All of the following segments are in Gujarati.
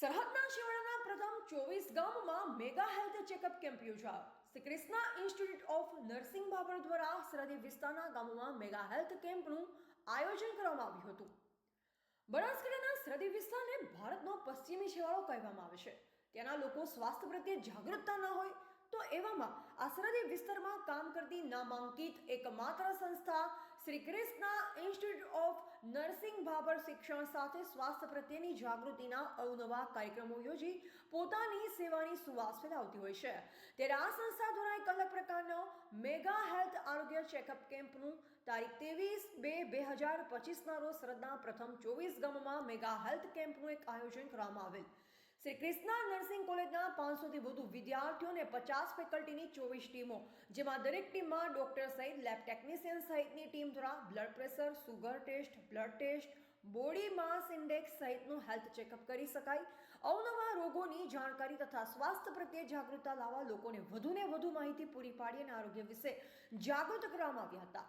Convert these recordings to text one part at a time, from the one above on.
સરહદના છેવાડાના પ્રથમ ચોવીસ ગામમાં મેગા હેલ્થ ચેકઅપ કેમ્પ યોજાયો Shri Krishna institute of nursing Bhabhar દ્વારા સરહદી વિસ્તારના ગામોમાં મેગા હેલ્થ કેમ્પનું આયોજન કરવામાં આવ્યું હતું. બનાસકાંઠાના સરહદી વિસ્તારને ભારતનો પશ્ચિમી છેવાડો કહેવામાં આવે છે. ત્યાંના લોકો સ્વાસ્થ્ય પ્રત્યે જાગૃતતા ન હોય તો એવામાં આ સરહદી વિસ્તારમાં કામ કરતી નામાંકિત એકમાત્ર સંસ્થા Shri Krishna institute of nursing Bhabhar શિક્ષણ સાથે સ્વાસ્થ્ય પ્રત્યેની જાગૃતિના અવનવા કાર્યક્રમો યોજી પોતાની સેવાની સુવાસ ફેલાવતી હોય છે. ત્યારે આ સંસ્થા દ્વારા એક અલગ પ્રકારનો મેગા હેલ્થ આરોગ્ય ચેકઅપ કેમ્પનું તારીખ ત્રેવીસ બે બે હજાર પચીસના રોજ સરહદના પ્રથમ ચોવીસ ગામોમાં મેગા હેલ્થ કેમ્પનું એક આયોજન કરવામાં આવેલ. શ્રી કૃષ્ણા નર્સિંગ કોલેજના પાંચસોથી વધુ વિદ્યાર્થીઓ અને પચાસ ફેકલ્ટીની ચોવીસ ટીમો, જેમાં દરેક ટીમમાં ડોક્ટર સહિત લેબ ટેકનિશિયન સહિતની ટીમ દ્વારા blood pressure, sugar test, blood test body mass index સહિતનું health checkup કરી શકાય. અવનવા રોગોની જાણકારી તથા સ્વાસ્થ્ય પ્રત્યે જાગૃતતા લાવવા લોકોને વધુને વધુ માહિતી પૂરી પાડી અને આરોગ્ય વિશે જાગૃત કરવામાં આવ્યા હતા.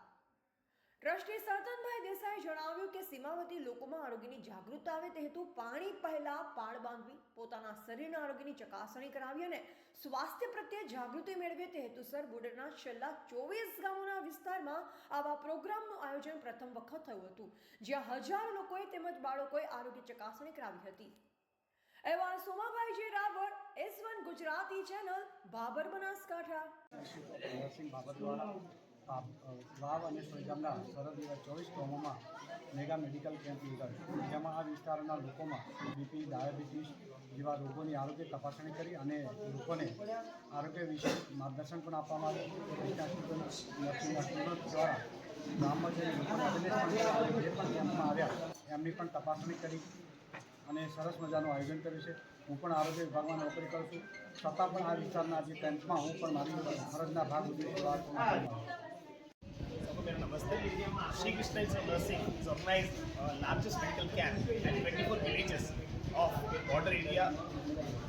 ટ્રસ્ટી સરતનભાઈ દેસાઈએ જણાવ્યું કે સીમાવતી લોકોમાં આરોગ્યની જાગૃતતા આવે તે હેતુ પાણી પહેલા પાળ બાંધવી, પોતાના શરીરના આરોગ્યની ચકાસણી કરાવી અને સ્વાસ્થ્ય પ્રત્યે જાગૃતિ મેળવે તે હેતુસર બોર્ડરના છેલ્લા ચોવીસ ગામોના વિસ્તારમાં આવા પ્રોગ્રામનું આયોજન પ્રથમ વખત થયું હતું, જ્યાં હજારો લોકોએ તેમજ બાળકોએ આરોગ્ય ચકાસણી કરાવી હતી. એવા સોમાભાઈ જે Raval S one Gujarati channel, Bhabhar Banaskantha. Vav અને સોયગામના સરહદ એવા ચોવીસ ગામોમાં મેગા મેડિકલ કેમ્પ યોજાયો. જેમાં આ વિસ્તારના લોકોમાં બીપી, ડાયાબિટીસ જેવા રોગોની આરોગ્ય તપાસણી કરી અને લોકોને આરોગ્ય વિશે માર્ગદર્શન પણ આપવામાં આવ્યું. સ્ટુડન્ટ દ્વારા ગામમાં જઈને લોકોને જે પણ કેમ્પમાં આવ્યા, એમની પણ તપાસણી કરી અને સરસ મજાનું આયોજન કર્યું છે. હું પણ આરોગ્ય વિભાગમાં નોકરી કરું છું. છતાં પણ આ વિસ્તારના જે કેમ્પમાં હું પણ મારી ફરજના ભાગ રૂપે Hospital, Sri Krishna Institute of Nursing is organized a largest medical camp at 24 villages of border India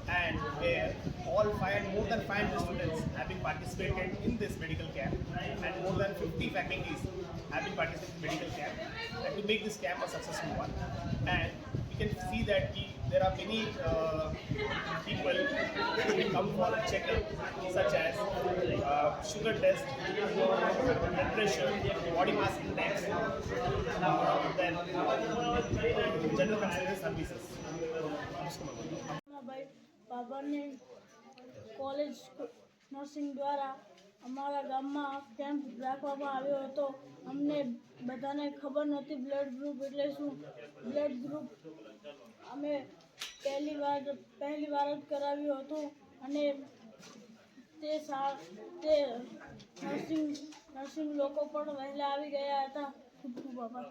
and where all five, more than 500 students have been participated in this medical camp and more than 50 faculties have been participating in medical camp and to make this camp a successful one. And we can see that we there are many uh, people who come for a checkup such as uh, sugar test, blood pressure, body mass index, uh, then general consulting services. ભાઈ બાબરની કોલેજ નર્સિંગ દ્વારા અમારા ગામમાં કેમ્પ રાખવામાં આવ્યો હતો અમને બધાને ખબર નહોતી બ્લડ ગ્રુપ એટલે શું બ્લડ ગ્રુપ અમે પહેલી વાર પહેલી વાર જ કરાવ્યું હતું અને તે સા તે નર્સિંગ નર્સિંગ લોકો પણ વહેલા આવી ગયા હતા. ખૂબ ખૂબ આભાર.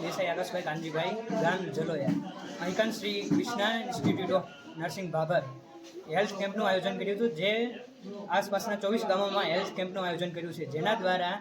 દેસાઈ આકાશભાઈ કાનજીભાઈ ગામ જલોયા. અહીં Shri Krishna institute of nursing Bhabhar health કેમ્પનું આયોજન કર્યું હતું, જે આસપાસના ચોવીસ ગામોમાં હેલ્થ કેમ્પનું આયોજન કર્યું છે. જેના દ્વારા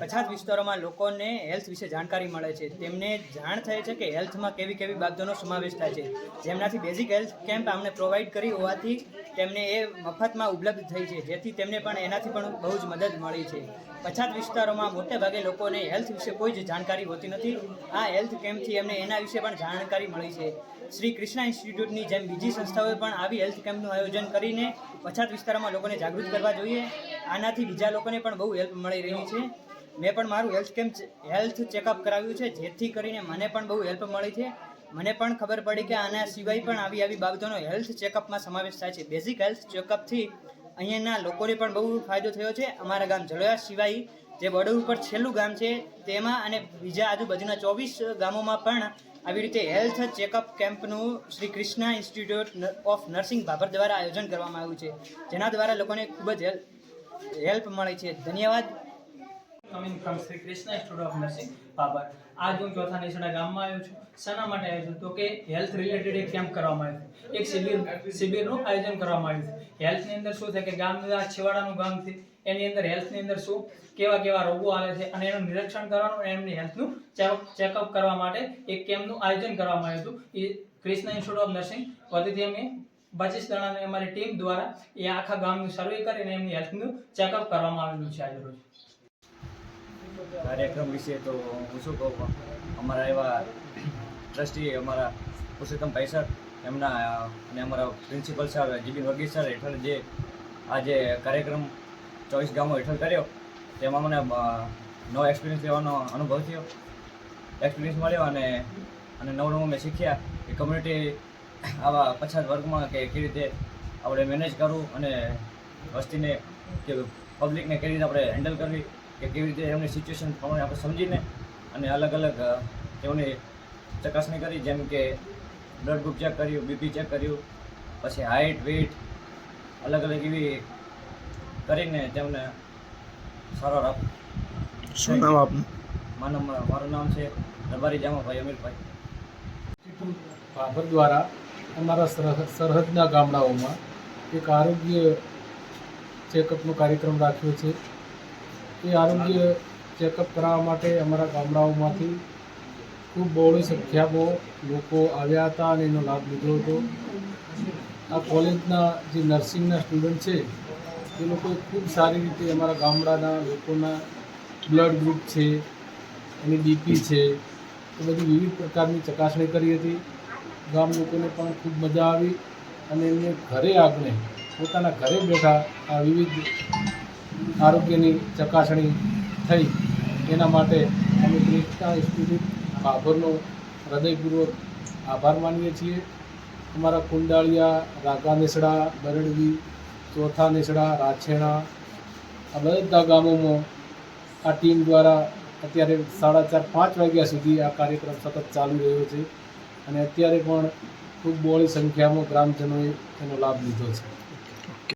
પછાત વિસ્તારોમાં લોકોને હેલ્થ વિશે જાણકારી મળે છે. તેમને જાણ થાય છે કે હેલ્થમાં કેવી કેવી બાબતોનો સમાવેશ થાય છે. જેમનાથી બેઝિક હેલ્થ કેમ્પ અમને પ્રોવાઈડ કરી હોવાથી તેમને એ મફતમાં ઉપલબ્ધ થઈ છે, જેથી તેમને પણ એનાથી પણ બહુ જ મદદ મળી છે. પછાત વિસ્તારોમાં મોટે ભાગે લોકોને હેલ્થ વિશે કોઈ જ જાણકારી હોતી નથી. આ હેલ્થ કેમ્પથી એમને એના વિશે પણ જાણકારી મળી છે. શ્રી કૃષ્ણા ઇન્સ્ટિટ્યૂટની જેમ બીજી સંસ્થાઓએ પણ આવી હેલ્થ કેમ્પનું આયોજન કરીને પછાત વિસ્તારોમાં લોકોને જાગૃત કરવા જોઈએ. આનાથી બીજા લોકોને પણ બહુ હેલ્પ મળી રહી છે. મેં પણ મારું હેલ્થ કેમ્પ હેલ્થ ચેકઅપ કરાવ્યું છે, જેથી કરીને મને પણ બહુ હેલ્પ મળી છે. મને પણ ખબર પડી કે આના સિવાય પણ આવી આવી બાબતોનો હેલ્થ ચેકઅપમાં સમાવેશ થાય છે. બેઝિક હેલ્થ ચેકઅપથી અહીંયાના લોકોને પણ બહુ ફાયદો થયો છે. અમારા ગામ જળોયા સિવાય જે બડુર ઉપર છેલ્લું ગામ છે, તેમાં અને બીજા આજુબાજુના ચોવીસ ગામોમાં પણ આવી રીતે હેલ્થ ચેકઅપ કેમ્પનું Shri Krishna institute of nursing Bhabhar દ્વારા આયોજન કરવામાં આવ્યું છે. જેના દ્વારા લોકોને ખૂબ જ હેલ્પ મળે છે. ધન્યવાદ. Coming from Shri Krishna institute of nursing Babar આજ હું ચોથા નિશાળા ગામમાં આવ્યો છું. શાના માટે આવ્યો છું તો કે હેલ્થ રિલેટેડ એક કેમ્પ કરવામાં આવ્યું એક શિબિર, શિબિરનું આયોજન કરવામાં આવ્યું હેલ્થની અંદર શું થાય કે ગામ છેવાડાનું ગામ છે. એની અંદર હેલ્થની અંદર શું, કેવા કેવા રોગો આવે છે અને એનું નિરીક્ષણ કરવાનું અને એમની હેલ્થનું ચેકઅપ કરવા માટે એક કેમ્પનું આયોજન કરવામાં આવ્યું હતું. એ કૃષ્ણ ઇન્સ્ટિટ્યૂટ ઓફ નર્સિંગ વતીથી અમે પચીસ જણાની અમારી ટીમ દ્વારા એ આખા ગામનું સર્વે કરીને એમની હેલ્થનું ચેકઅપ કરવામાં આવેલું છે આજે રોજ. કાર્યક્રમ વિશે તો હું શું કહું અમારા એવા ટ્રસ્ટી અમારા પુરુષોત્તમ સર એમના અને અમારા principal sir GB Varghese sir હેઠળ જે આ જે કાર્યક્રમ ચોવીસ ગામો હેઠળ કર્યો. તેમાં મને નવો એક્સપિરિયન્સ લેવાનો અનુભવ થયો. એક્સપિરિયન્સ મળ્યો અને અને નવું નવું મેં શીખ્યા કે કમ્યુનિટી આવા પછાત વર્ગમાં કે કેવી રીતે આપણે મેનેજ કરવું અને વસ્તીને કે પબ્લિકને કેવી રીતે આપણે હેન્ડલ કરવી, કે કેવી રીતે એમની સિચ્યુએશન પ્રમાણે આપણે સમજીને અને અલગ અલગ તેઓની ચકાસણી કરી, જેમ કે બ્લડ ગ્રુપ ચેક કર્યું બીપી ચેક કર્યું, પછી હાઇટ વેઇટ અલગ અલગ એવી કરીને તેમને સારો રાખ શું નામ આપનું? માનું મારું નામ છે રબારી જામાભાઈ અમીરભાઈ. ભાભર દ્વારા અમારા સરહદ સરહદના ગામડાઓમાં એક આરોગ્ય ચેકઅપનો કાર્યક્રમ રાખ્યો છે. એ આરોગ્ય ચેકઅપ કરાવવા માટે અમારા ગામડાઓમાંથી ખૂબ બહોળી સંખ્યામાં લોકો આવ્યા હતા અને એનો લાભ લીધો હતો. આ કોલેજના જે નર્સિંગના સ્ટુડન્ટ છે એ લોકો ખૂબ સારી રીતે અમારા ગામડાના લોકોના બ્લડ ગ્રુપ છે, એની બીપી છે, એ બધી વિવિધ પ્રકારની ચકાસણી કરી હતી. ગામ લોકોને પણ ખૂબ મજા આવી અને એમને ઘરે આંગણે પોતાના ઘરે બેઠા આ વિવિધ આરોગ્યની ચકાસણી થઈ. એના માટે અમે ક્રિષ્ના ઇન્સ્ટિટ્યૂટ ભાભરનો હૃદયપૂર્વક આભાર માનીએ છીએ. અમારા કુંડાળિયા રાગા નેસડા બરડવી ચોથા નીસડા રાછેણા આ બધા ગામોમાં આ ટીમ દ્વારા અત્યારે સાડા ચાર, પાંચ વાગ્યા સુધી આ કાર્યક્રમ સતત ચાલુ રહ્યો છે. અને અત્યારે પણ ખૂબ બહોળી સંખ્યામાં ગ્રામજનોએ એનો લાભ લીધો છે.